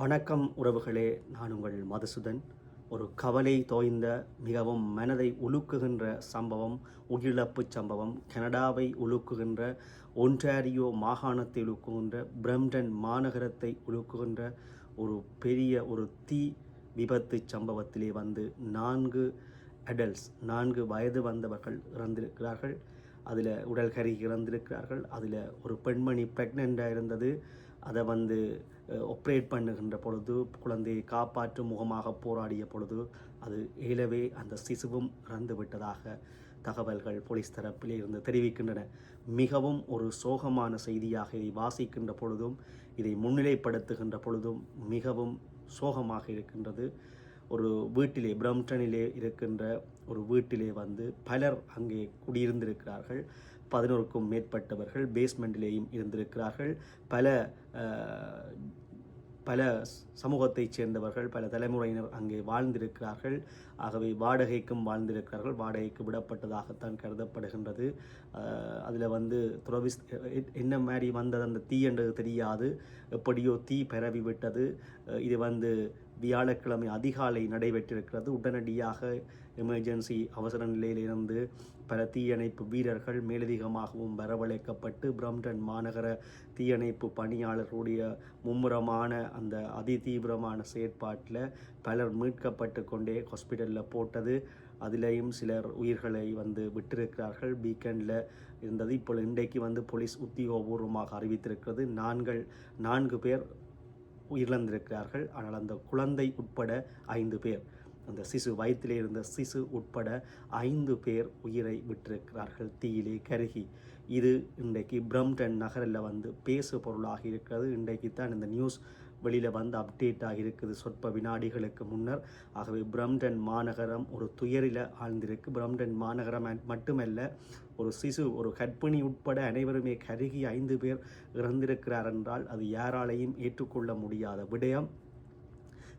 வணக்கம் உறவுகளே நான் உங்கள் மதுசுதன். ஒரு கவலை தோய்ந்த மிகவும் மனதை உலுக்குகின்ற சம்பவம் உயிரிழப்பு சம்பவம் கனடாவை உலுக்குகின்ற ஒன்டாரியோ மாகாணத்தை உலுக்குகின்ற பிரம்டன் மாநகரத்தை உலுக்குகின்ற ஒரு பெரிய ஒரு தீ விபத்து சம்பவத்திலே வந்து நான்கு அடல்ட்ஸ் நான்கு வயது வந்தவர்கள் இறந்திருக்கிறார்கள். அதில் உடல் கருகி இறந்திருக்கிறார்கள். அதில் ஒரு பெண்மணி ப்ரெக்னெண்ட்டாக இருந்தது. அதை வந்து ஒப்ரேட் பண்ணுகின்ற பொழுது குழந்தையை காப்பாற்றும் முகமாக போராடிய பொழுது அது ஏலவே அந்த சிசுவும் இறந்து விட்டதாக தகவல்கள் போலீஸ் தரப்பிலே இருந்து தெரிவிக்கின்றன. மிகவும் ஒரு சோகமான செய்தியாக இதை வாசிக்கின்ற பொழுதும் இதை முன்னிலைப்படுத்துகின்ற பொழுதும் மிகவும் சோகமாக இருக்கின்றது. ஒரு வீட்டிலே பிரம்டனிலே இருக்கின்ற ஒரு வீட்டிலே வந்து பலர் அங்கே குடியிருந்திருக்கிறார்கள். பதினோருக்கும் மேற்பட்டவர்கள் பேஸ்மெண்ட்டிலேயும் இருந்திருக்கிறார்கள். பல பல சமூகத்தைச் சேர்ந்தவர்கள் பல தலைமுறையினர் அங்கே வாழ்ந்திருக்கிறார்கள். ஆகவே வாடகைக்கும் வாழ்ந்திருக்கிறார்கள். வாடகைக்கு விடப்பட்டதாகத்தான் கருதப்படுகின்றது. அதில் வந்து துறவிஸ் என்ன மாதிரி வந்தது அந்த தீ என்றது தெரியாது. எப்படியோ தீ பரவி விட்டது இது வந்து வியாழக்கிழமை அதிகாலை நடைபெற்றிருக்கிறது. உடனடியாக எமர்ஜென்சி அவசர நிலையிலிருந்து பல தீயணைப்பு வீரர்கள் மேலதிகமாகவும் வரவழைக்கப்பட்டு பிரம்டன் மாநகர தீயணைப்பு பணியாளர்களுடைய மும்முரமான அந்த அதிதீவிரமான செயற்பாட்டில் பலர் மீட்கப்பட்டு கொண்டே ஹாஸ்பிட்டலில் போட்டது. அதிலேயும் சிலர் உயிர்களை வந்து விட்டிருக்கிறார்கள். வீக்கெண்டில் இருந்தது. இப்போ இன்றைக்கு வந்து போலீஸ் உத்தியோகபூர்வமாக அறிவித்திருக்கிறது. நான்கள் நான்கு பேர் உயிரிழந்திருக்கிறார்கள். ஆனால் அந்த குழந்தை உட்பட ஐந்து பேர் அந்த சிசு வயிற்றிலே இருந்த சிசு உட்பட ஐந்து பேர் உயிரை விட்டிருக்கிறார்கள். தீயிலே கருகி இது இன்றைக்கு பிரம்டன் நகரில் வந்து பேசு பொருளாக இருக்கிறது. இன்றைக்கு தான் இந்த நியூஸ் வெளியில் வந்து அப்டேட் ஆகியிருக்குது சொற்ப வினாடிகளுக்கு முன்னர் ஆகவே பிரம்டன் மாநகரம் ஒரு துயரில் ஆழ்ந்திருக்கு. பிரம்டன் மாநகரம் மட்டுமல்ல ஒரு சிசு ஒரு கர்ப்பிணி உட்பட அனைவருமே கருகி ஐந்து பேர் இறந்திருக்கிறார் என்றால் அது யாராலையும் ஏற்றுக்கொள்ள முடியாத விடயம்.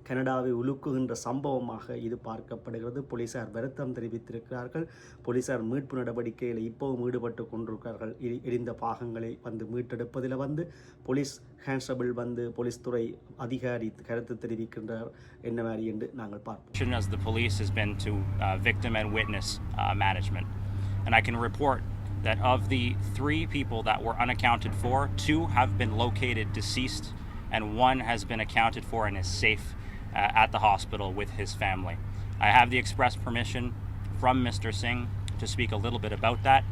கனடாவை உலுக்குகின்ற சம்பவமாக இது பார்க்கப்படுகிறது போலீசார் வருத்தம் தெரிவித்திருக்கிறார்கள் போலீசார் மீட்பு நடவடிக்கையில் இப்போவும் ஈடுபட்டு கொண்டிருக்கிறார்கள் எரி- எரிந்த பாகங்களை வந்து மீட்டெடுப்பதில் வந்து போலீஸ் கான்ஸ்டபிள் வந்து போலீஸ் துறை அதிகாரி கருத்து தெரிவிக்கின்றார் என்ன மாதிரி என்று நாங்கள் பார்ப்போம் attention as the police has been to uh, victim and witness uh, management. And I can report that of the three people that were unaccounted for, two have been located deceased, and one has been accounted for and is safe at the hospital with his family. I have the express permission from Mr. Singh to speak a little bit about that.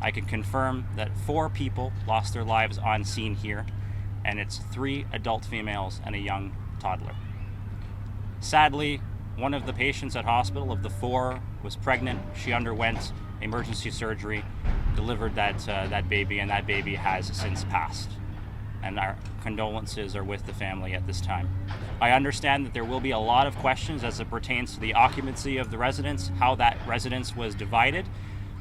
I can confirm that four people lost their lives on scene here, and it's three adult females and a young toddler. Sadly, one of the patients at hospital of the four was pregnant. She underwent emergency surgery, delivered that uh, that baby, and that baby has since passed. And our condolences are with the family at this time. I understand that there will be a lot of questions as it pertains to the occupancy of the residence, how that residence was divided.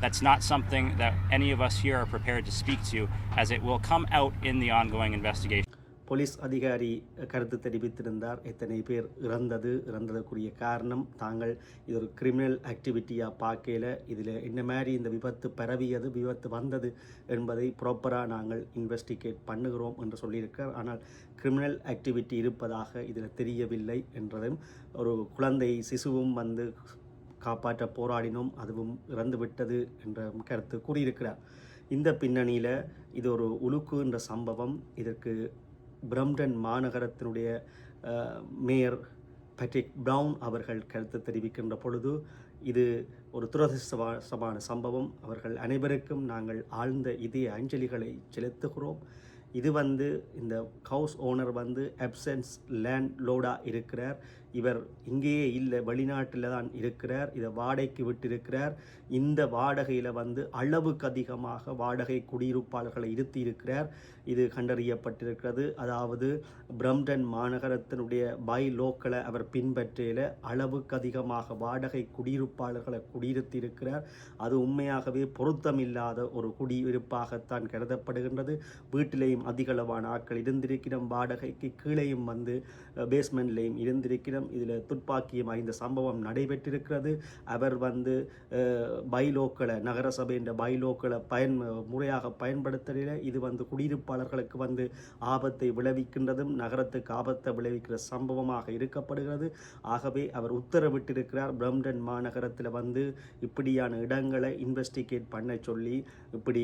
That's not something that any of us here are prepared to speak to, as it will come out in the ongoing investigation. Police அதிகாரி கருத்து தெரிவித்திருந்தார். எத்தனை பேர் இறந்தது இறந்ததற்குரிய காரணம் தாங்கள் இது ஒரு கிரிமினல் ஆக்டிவிட்டியாக பார்க்கல. இதில் என்ன மாதிரி இந்த விபத்து பரவியது விபத்து வந்தது என்பதை ப்ராப்பராக நாங்கள் இன்வெஸ்டிகேட் பண்ணுகிறோம் என்று சொல்லியிருக்கார். ஆனால் கிரிமினல் ஆக்டிவிட்டி இருப்பதாக இதில் தெரியவில்லை என்றதும் ஒரு குழந்தை சிசுவும் வந்து காப்பாற்ற போராடினோம் அதுவும் இறந்துவிட்டது என்ற கருத்து கூறியிருக்கிறார். இந்த பின்னணியில் இது ஒரு உலுக்கு என்ற சம்பவம். இதற்கு பிரம்டன் மாநகரத்தினுடைய மேயர் பேட்ரிக் ப்ரவுன் அவர்கள் கருத்து தெரிவிக்கின்ற பொழுது இது ஒரு துரதிருஷ்டமான சம்பவம். அவர்கள் அனைவருக்கும் நாங்கள் ஆழ்ந்த இதய அஞ்சலிகளை செலுத்துகிறோம். இது வந்து இந்த ஹவுஸ் ஓனர் வந்து அப்சன்ஸ் லேண்ட் லோடாக இருக்கிறார். இவர் இங்கேயே இல்லை வெளிநாட்டில் தான் இருக்கிறார். இதை வாடகைக்கு விட்டிருக்கிறார். இந்த வாடகையில் வந்து அளவுக்கு அதிகமாக வாடகை குடியிருப்பாளர்களை இருத்தி இருக்கிறார் இது கண்டறியப்பட்டிருக்கிறது. அதாவது பிரம்டன் மாநகரத்தினுடைய பை லோக்களை அவர் பின்பற்றியில் அளவுக்கு அதிகமாக வாடகை குடியிருப்பாளர்களை குடியிருத்தி இருக்கிறார் அது உண்மையாகவே பொருத்தமில்லாத ஒரு குடியிருப்பாகத்தான் கருதப்படுகின்றது. வீட்டிலேயும் அதிகளவான ஆட்கள் இருந்திருக்கிறோம் வாடகைக்கு கீழேயும் வந்து பேஸ்மெண்ட்லேயும் இருந்திருக்கிறோம் நேரம் இதில் துப்பாக்கியம் இந்த சம்பவம் நடைபெற்றிருக்கிறது. அவர் வந்து பைலோக்களை பைலோக்களை நகரசபையின் பைலோக்களை பயன் முறையாக பயன்படுத்தல இது வந்து குடியிருப்பாளர்களுக்கு வந்து ஆபத்தை விளைவிக்கின்றதும் நகரத்துக்கு ஆபத்தை விளைவிக்கிற சம்பவமாக இருக்கப்படுகிறது ஆகவே அவர் உத்தரவிட்டிருக்கிறார் பிரம்டன் மாநகரத்தில் வந்து இப்படியான இடங்களை இன்வெஸ்டிகேட் பண்ண சொல்லி இப்படி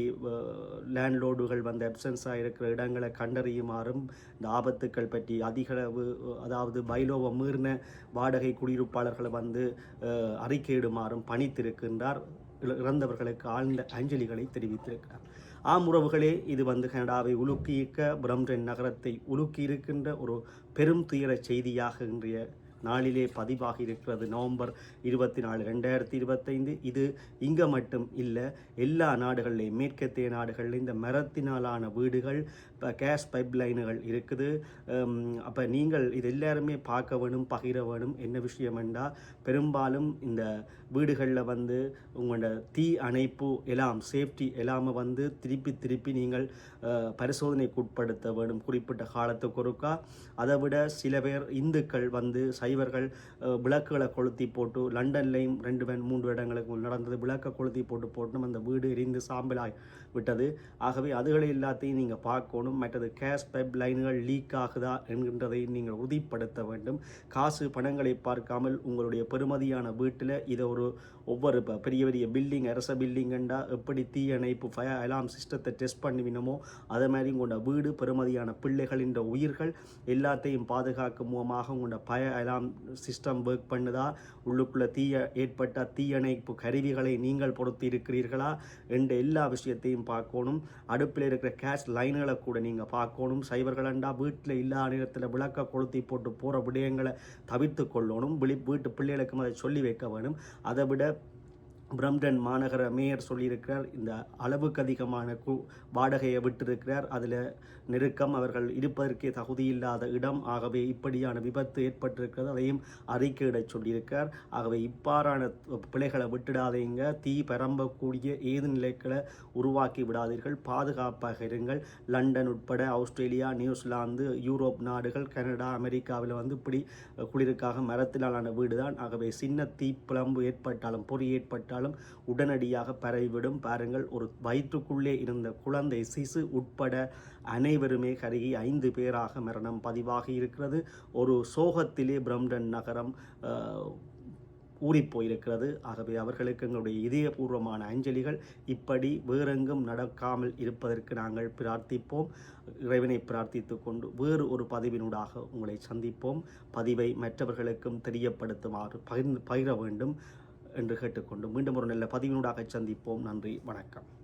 லேண்ட்லோடுகள் வந்து அப்சன்ஸாக இருக்கிற இடங்களை கண்டறியுமாறும் இந்த ஆபத்துக்கள் பற்றி அதிகளவு அதாவது பைலோவை மீறின வாடகை குடியிருப்பாளர்களை வந்து அறிக்கையிடுமாறும் பணித்திருக்கின்றார். இற- இறந்தவர்களுக்கு ஆழ்ந்த அஞ்சலிகளை தெரிவித்திருக்கிறார். ஆம் உறவுகளே இது வந்து கனடாவை உலுக்கியிருக்க பிரம்டன் நகரத்தை உலுக்கி இருக்கின்ற ஒரு பெரும் துயர செய்தியாக இன்றைய நாளிலே பதிவாக இருக்கிறது. நவம்பர் இருபத்தி நாலு ரெண்டாயிரத்தி இருபத்தைந்து. இது இங்கே மட்டும் இல்லை எல்லா நாடுகளிலேயும் மேற்கத்திய நாடுகளில் இந்த மரத்தினாலான வீடுகள் இப்போ கேஸ் பைப் லைனுகள் இருக்குது அப்போ நீங்கள் இது எல்லாருமே பார்க்க வேணும் பகிர வேணும். என்ன விஷயம் என்றால் பெரும்பாலும் இந்த வீடுகளில் வந்து உங்களோட தீ அணைப்பு எல்லாம் சேஃப்டி எல்லாமே வந்து திருப்பி திருப்பி நீங்கள் பரிசோதனைக்கு உட்படுத்த வேண்டும் குறிப்பிட்ட காலத்துக்கு ஒருக்கா. அதை விட சில பேர் இந்துக்கள் வந்து சை டிரைவர்கள் விளக்குகளை கொளுத்தி போட்டு லண்டன்லேயும் ரெண்டு மூன்று இடங்களுக்கு நடந்தது. விளக்கை கொளுத்தி போட்டு போட்டும் அந்த வீடு எரிந்து சாம்பலாய் விட்டது. ஆகவே அதுகளை எல்லாத்தையும் நீங்கள் பார்க்கணும். மற்றது கேஸ் பைப் லைன்கள் லீக் ஆகுதா என்கின்றதை நீங்கள் உறுதிப்படுத்த வேண்டும். காசு பணங்களை பார்க்காமல் உங்களுடைய பெருமதியான வீட்டில் இதை ஒரு ஒவ்வொரு இப்போ பெரிய பெரிய பில்டிங் அரச பில்டிங்கண்டா எப்படி தீயணைப்பு ஃபயர் அலாம் சிஸ்டத்தை டெஸ்ட் பண்ணுவினமோ அதே மாதிரி உங்களோட வீடு பெறுமதியான பிள்ளைகளின் உயிர்கள் எல்லாத்தையும் பாதுகாக்கும் மூலமாக உங்களோட பய அலாம் சிஸ்டம் ஒர்க் பண்ணுதா? உள்ளுக்குள்ளே தீய ஏற்பட்ட தீயணைப்பு கருவிகளை நீங்கள் பொறுத்து இருக்கிறீர்களா என்ற எல்லா விஷயத்தையும் பார்க்கணும். அடுப்பில் இருக்கிற கேஷ் லைன்களை கூட நீங்கள் பார்க்கணும். சைபர்களண்டா வீட்டில் இல்லாத நேரத்தில் விளக்க கொளுத்தி போட்டு போகிற விடயங்களை தவிர்த்து கொள்ளணும். விழி வீட்டு பிள்ளைகளுக்கும் அதை சொல்லி வைக்க வேணும். அதை விட பிரம்டன் மாநகர மேயர் சொல்லியிருக்கிறார் இந்த அளவுக்கு அதிகமான கு வாடகையை விட்டிருக்கிறார் அதில் நெருக்கம் அவர்கள் இருப்பதற்கே தகுதியில்லாத இடம் ஆகவே இப்படியான விபத்து ஏற்பட்டிருக்கிறது அதையும் அறிக்கையிடச் சொல்லியிருக்கார் ஆகவே இப்பாறான பிழைகளை விட்டுடாதீங்க தீ பரம்பக்கூடிய ஏது நிலைகளை உருவாக்கி விடாதீர்கள் பாதுகாப்பாக இருங்கள். லண்டன் உட்பட ஆஸ்திரேலியா நியூசிலாந்து யூரோப் நாடுகள் கனடா அமெரிக்காவில் வந்து இப்படி குளிருக்காக மரத்திலான வீடு தான் ஆகவே சின்ன தீப்பிழம்பு ஏற்பட்டாலும் பொறி ஏற்பட்டாலும் உடனடியாக பரவிவிடும். பாருங்கள் ஒரு வயிற்றுக்குள்ளே இருந்த குழந்தை சிசு உட்பட அனைவருமே கருகி ஐந்து பேராக மரணம் பதிவாகி இருக்கிறது. ஒரு சோகத்திலே பிரம்டன் நகரம் அஹ், ஊறிப்போயிருக்கிறது ஆகவே அவர்களுக்கு எங்களுடைய இதயபூர்வமான அஞ்சலிகள். இப்படி வேறெங்கும் நடக்காமல் இருப்பதற்கு நாங்கள் பிரார்த்திப்போம். இறைவனை பிரார்த்தித்து கொண்டு வேறு ஒரு பதிவினூடாக உங்களை சந்திப்போம். பதிவை மற்றவர்களுக்கும் தெரியப்படுத்துமாறு பகிர்ந்து பகிர வேண்டும். என்று கேட்டுக்கொண்டு மீண்டும் ஒரு நல்ல பதிவினூடாக சந்திப்போம். நன்றி வணக்கம்.